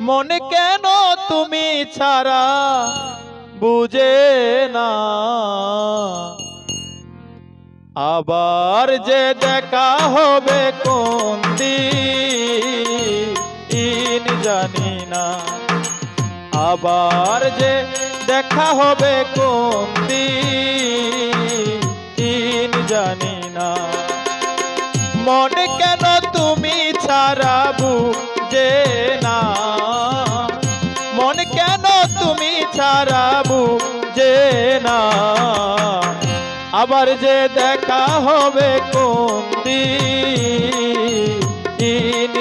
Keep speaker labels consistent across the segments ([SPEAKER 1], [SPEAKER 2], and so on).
[SPEAKER 1] মনে কেন তুমি ছাড়া বুঝে না? আবার যে দেখা হবে কোন দিন জানি না। আবার যে দেখা হবে কোন দিন জানি না। মনে কেন কেন তুমি ছাড়া বুঝে না। আবার যে দেখা হবে কোন দিন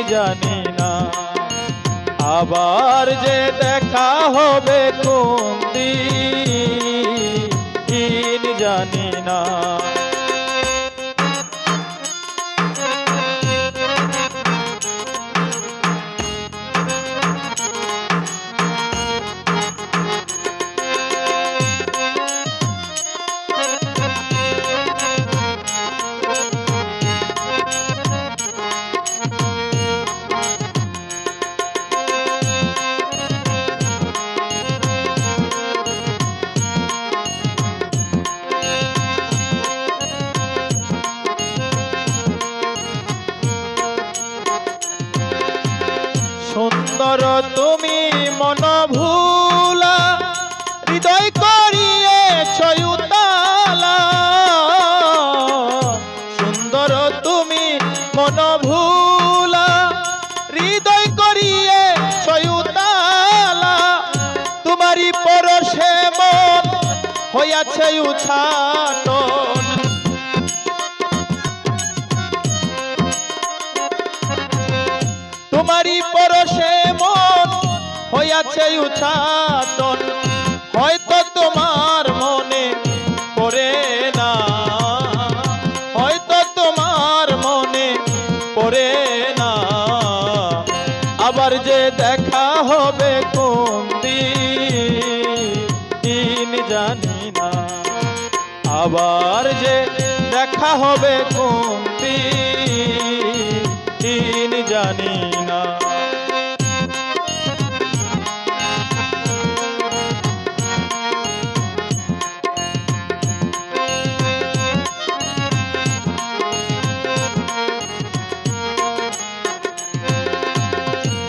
[SPEAKER 1] জানি না। আবার যে দেখা হবে কোন দিন জানি না। সুন্দর তুমি মন ভুলা, হৃদয় করিয়ে সুন্দর তুমি মন ভুলা, হৃদয় করিয়ে ছয়ুতালা তোমারই পরশে মন হইয়াছে উছাটন তোমারই পরশে মন হইয়াছে উচ্ছাটন হয়তো তোমার মনে পড়ে না। হয়তো তোমার মনে পড়ে না। আবার যে দেখা হবে কোন দিন জানি না। আবার যে দেখা হবে কোন দিন জানি না।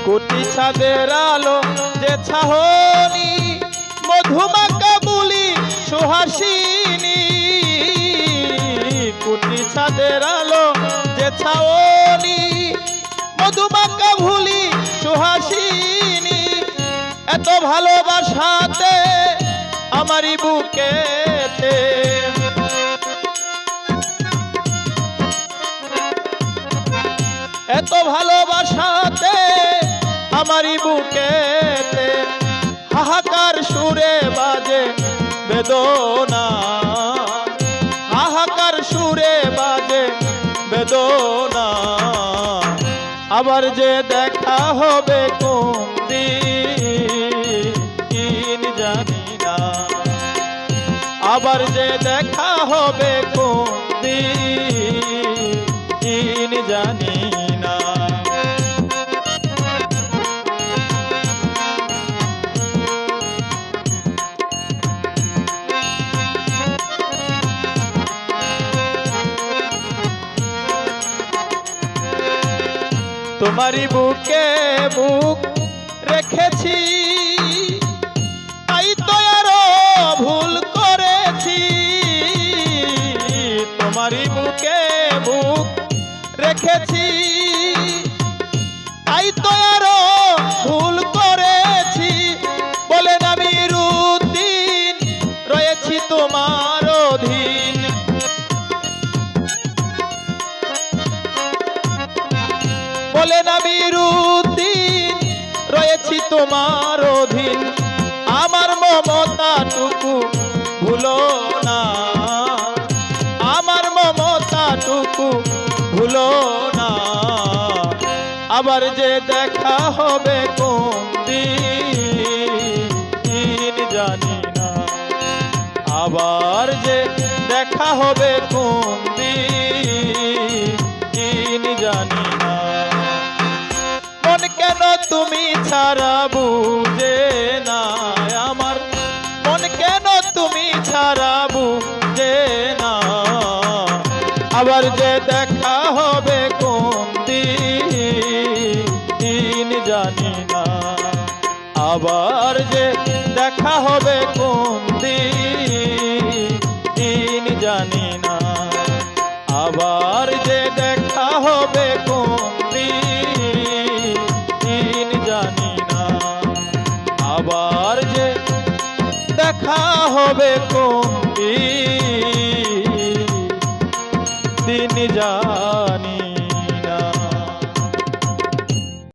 [SPEAKER 1] কোটি ছাদের আলো, যে ছাহনি মধুমাকা বুলি সুহাসিনী। কোটি ছাদের আলো, যে ছাওনি মধুমাকা ভুলি সুহাসিনী। এত ভালোবাসাতে আমারই বুকেতে আমারই বুকেতে হাহাকার সুরে বাজে বেদনা। হাহাকার সুরে বাজে বেদনা। আবার যে দেখা হবে কোন জানি না। আবার যে দেখা হবে কোন জানি তোমারই বুকে বুক রেখেছি। তাই তো আরও ভুল করেছি। তোমারই বুকে বুক রেখেছি। তাই তো তোমার অধীন। আমার মমতাটুকু ভুলো না। আমার মমতাটুকু ভুলো না। আবার যে দেখা হবে কোন দিন জানি না। আবার যে দেখা হবে কোন দিন জানি না। কেন তুমি ছাড়া বুঝে না আমার? মন কেন তুমি ছাড়া বুঝে না? আবার যে দেখা হবে কোন দিন জানি না। আবার যে দেখা হবে কোন দিন জানি না। আবার যে দেখা হবে কোন দেখা হবে কোন দিন জানি